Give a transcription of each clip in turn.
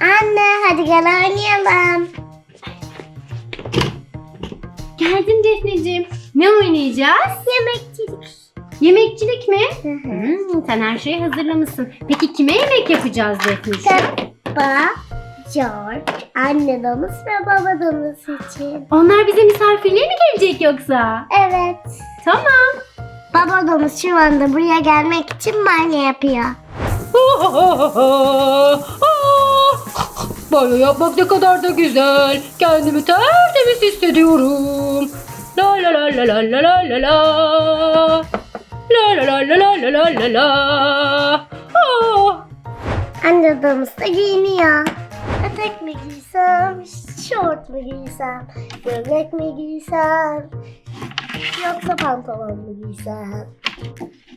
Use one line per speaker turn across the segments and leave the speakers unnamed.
Anne hadi gel oynayalım.
Geldim Defneciğim. Ne oynayacağız?
Yemekçilik.
Yemekçilik mi?
Hı hı.
Hmm, sen her şeyi hazırlamışsın. Peki kime yemek yapacağız Defneciğim?
Peppa, George, anne domuz ve baba domuz için.
Onlar bize misafirliğe mi gelecek yoksa?
Evet.
Tamam.
Baba domuz şu anda buraya gelmek için banyo yapıyor.
Banyo yapmak ne kadar da güzel. Kendimi tertemiz hissediyorum. La la la la la la la la la. La la la la la la la la la. Ah.
Anne domuz da giyiniyor. Etek mi giysem, şort mu giysem, gömlek mi giysem, yoksa pantolon mu giysem,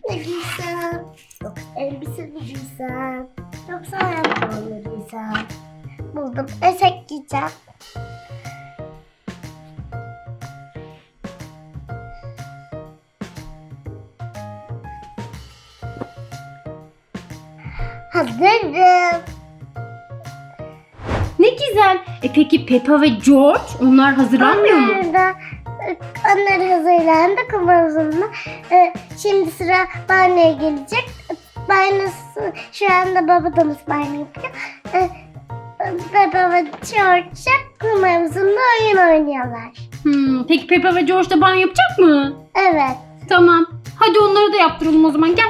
ne giysem, yoksa elbise mi giysem, yoksa ayakkabı mı giysem. Buldum, etek giyeceğim. Hazırım.
Ne güzel. E peki Peppa ve George onlar hazırlanmıyor mu?
Onlar da onlar hazırlandı kıvamında. Ee, şimdi sıra banyoya gelecek. Banyosu şu anda babamız banyo yapıyor. Ee, ve baba George'a kum havuzunda oyun oynuyorlar.
Hmm, peki Peppa ve George da banyo yapacak mı?
Evet.
Tamam. Hadi onları da yaptıralım o zaman gel.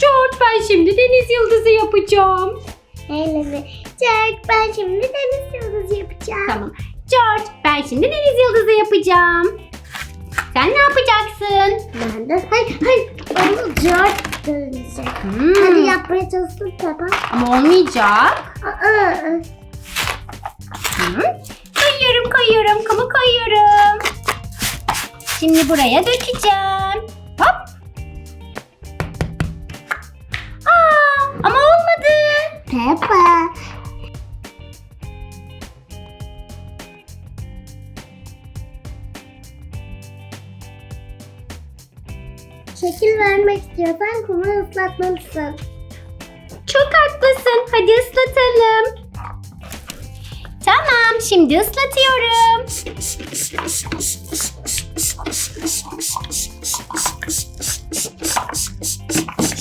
George ben şimdi deniz yıldızı yapacağım.
Mi? George ben şimdi deniz yıldızı yapacağım.
Tamam. George ben şimdi deniz yıldızı yapacağım. Sen ne yapacaksın?
Ben de hayır hayır George dönecek.
Hmm,
Hadi yapmaya çalışsın Peppa.
Ama olmayacak.
Aa,
Hı. Kayıyorum kayıyorum kamu kayıyorum. Şimdi buraya dökeceğim. Hop. Aa, ama olmadı.
Peppa. Şekil vermek istiyorsan kumu ıslatmalısın.
Çok haklısın. Hadi ıslatalım. Tamam, şimdi ıslatıyorum.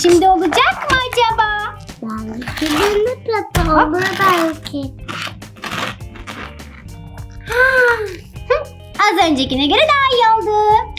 Şimdi olacak mı acaba?
Belki de Peppa olur belki.
Az öncekine göre daha iyi oldu.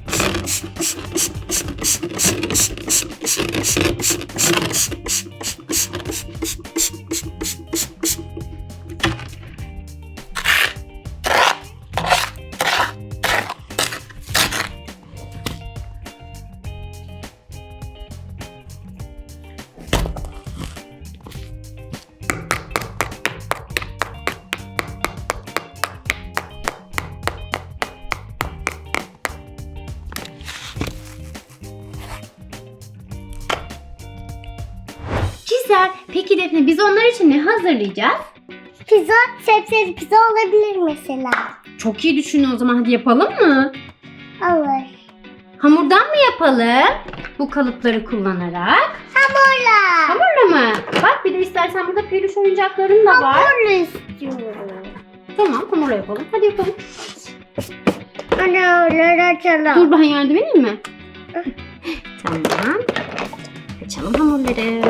Peki Defne biz onlar için ne hazırlayacağız?
Pizza, sebzeli pizza olabilir mesela.
Çok iyi düşün o zaman hadi yapalım mı?
Olur.
Hamurdan mı yapalım? Bu kalıpları kullanarak.
Hamurla.
Hamurla mı? Bak bir de istersen burada peluş oyuncakların da var.
Hamurla istiyorum.
Tamam hamurla yapalım. Hadi yapalım.
Hamurları açalım.
Dur ben yardım edeyim mi? tamam. Açalım hamurları.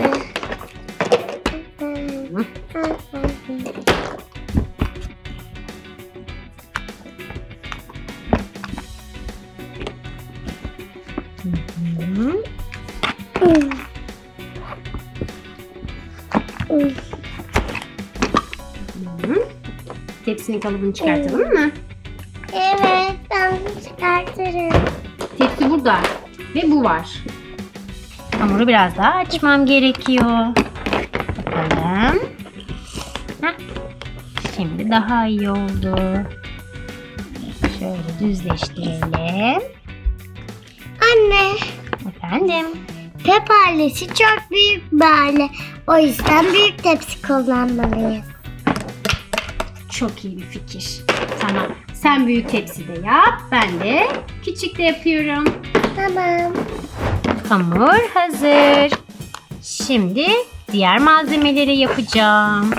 Tepsinin kalıbını çıkartalım mı?
Evet, ben çıkartırım.
Tepsi burada. Ve bu var. Hamuru biraz daha açmam gerekiyor. Bakalım. Şimdi daha iyi oldu. Şöyle düzleştirelim.
Anne,
Efendim.
Pep ailesi çok büyük bir aile. O yüzden büyük tepsi kullanmalıyız.
Çok iyi bir fikir. Tamam. Sen büyük tepside yap. Ben de küçükte yapıyorum.
Tamam.
Hamur hazır. Şimdi diğer malzemeleri yapacağım.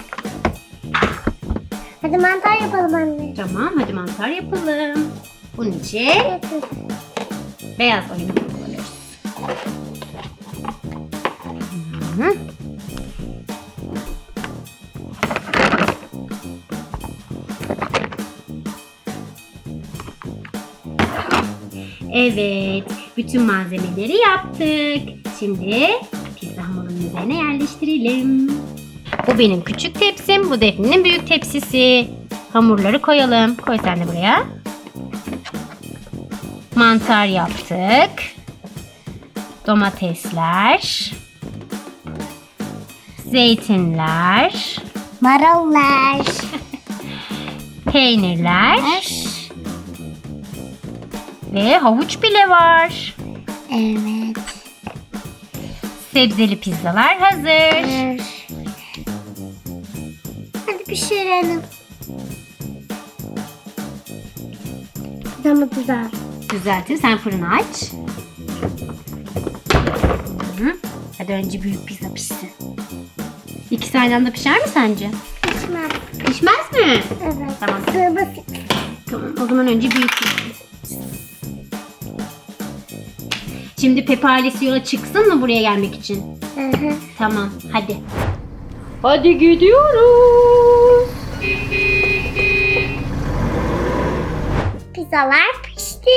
Hadi mantar yapalım anne.
Tamam hadi mantar yapalım. Bunun için beyaz oyunu kullanıyoruz. Hı. Evet, bütün malzemeleri yaptık. Şimdi pizza hamurunun üzerine yerleştirelim. Bu benim küçük tepsim, bu Defne'nin büyük tepsisi. Hamurları koyalım. Koy sen de buraya. Mantar yaptık. Domatesler. Zeytinler.
Marullar.
Peynirler. Ve havuç bile var.
Evet.
Sebzeli pizzalar hazır.
Hadi pişirelim. Pizzamı güzel.
Düzeltin. Sen fırını aç. Hı. Hadi önce büyük pizza pişsin. İkisi aynı anda pişer mi sence?
Pişmez.
Pişmez mi?
Evet.
Tamam.
Basit.
Tamam. O zaman önce büyük pizza. Şimdi Pepe ailesi yola çıksın mı buraya gelmek için?
Hı hı.
Tamam. Hadi. Hadi gidiyoruz.
Pizzalar pişti.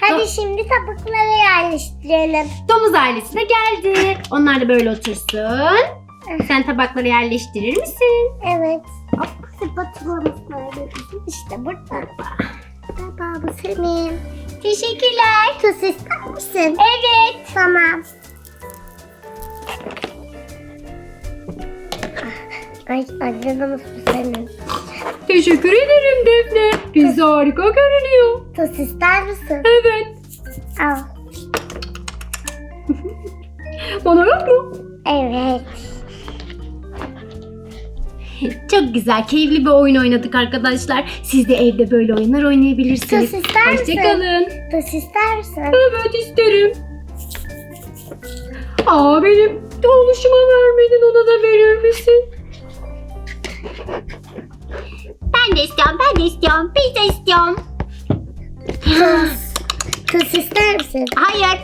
Hadi
Tamam.
şimdi tabaklara yerleştirelim.
Domuz ailesi de geldi. Onlar da böyle otursun. Sen tabakları yerleştirir misin?
Evet. Hop, spatulamız nerede bizim? İşte burada. Baba bu senin. Teşekkürler. Tuz ister misin? Evet. Tamam. Ay acıdığımız bu senin.
Teşekkür ederim Defne. Pizza harika görünüyor.
Tuz ister misin?
Evet.
Al.
Bana yok mu?
Evet.
Çok güzel, keyifli bir oyun oynadık arkadaşlar. Siz de evde böyle oyunlar oynayabilirsiniz.
Tuz ister misin?
Hoşçakalın.
Tuz ister misin?
Evet isterim. Aa benim oluşuma vermedin ona da verir misin?
Ben de istiyorum, ben de istiyorum. Pizza istiyorum. Tuz. Tuz ister misin?
Hayır.